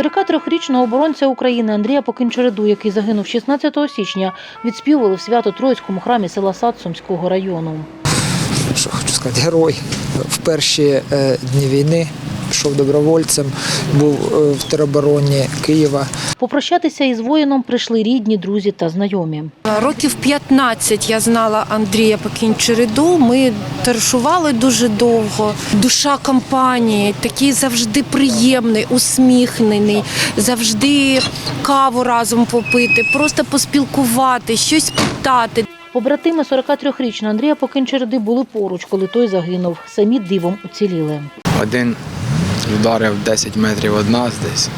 43-річного оборонця України Андрія Покінчереду, який загинув 16 січня, відспівували в свято-троїцькому храмі села Сад Сумського району. що хочу сказати, герой. В перші е, дні війни пішов добровольцем, був е, в теробороні Києва. Попрощатися із воїном прийшли рідні, друзі та знайомі. Років 15 я знала Андрія Покінчереду. Ми товаришували дуже довго. Душа компанії, такий завжди приємний, усміхнений, завжди каву разом попити, просто поспілкувати, щось питати. Побратими 43-річного Андрія Покинчереди були поруч, коли той загинув. Самі дивом уціліли. Один вдарив 10 метрів від нас десь,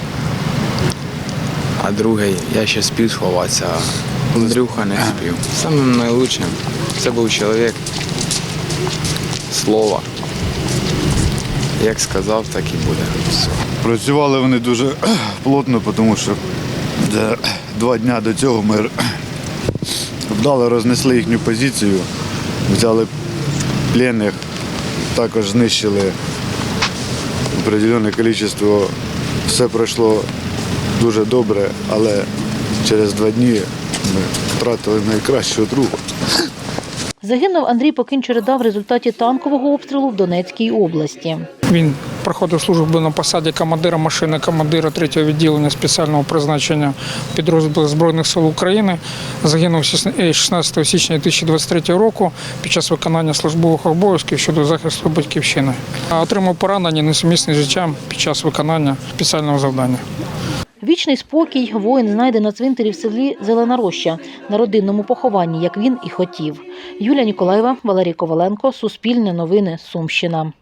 а другий я ще спів сховатися, а Андрюха не спів. Самим найлучшим це був чоловік слова. Як сказав, так і буде. Все. Працювали вони дуже плотно, тому що два дні до цього ми вдало рознесли їхню позицію, взяли пленних, також знищили определенне кількість. Все пройшло дуже добре, але через два дні ми втратили найкращого друга. Загинув Андрій Покинчереда в результаті танкового обстрілу в Донецькій області. Він проходив службу на посаді командира машини, командира 3-го відділення спеціального призначення підрозділу Збройних сил України. Загинув 16 січня 2023 року під час виконання службових обов'язків щодо захисту батьківщини. Отримав поранення несумісне життям під час виконання спеціального завдання. Вічний спокій воїн знайде на цвинтарі в селі Зеленороща на родинному похованні, як він і хотів. Юлія Ніколаєва, Валерій Коваленко, Суспільне новини, Сумщина.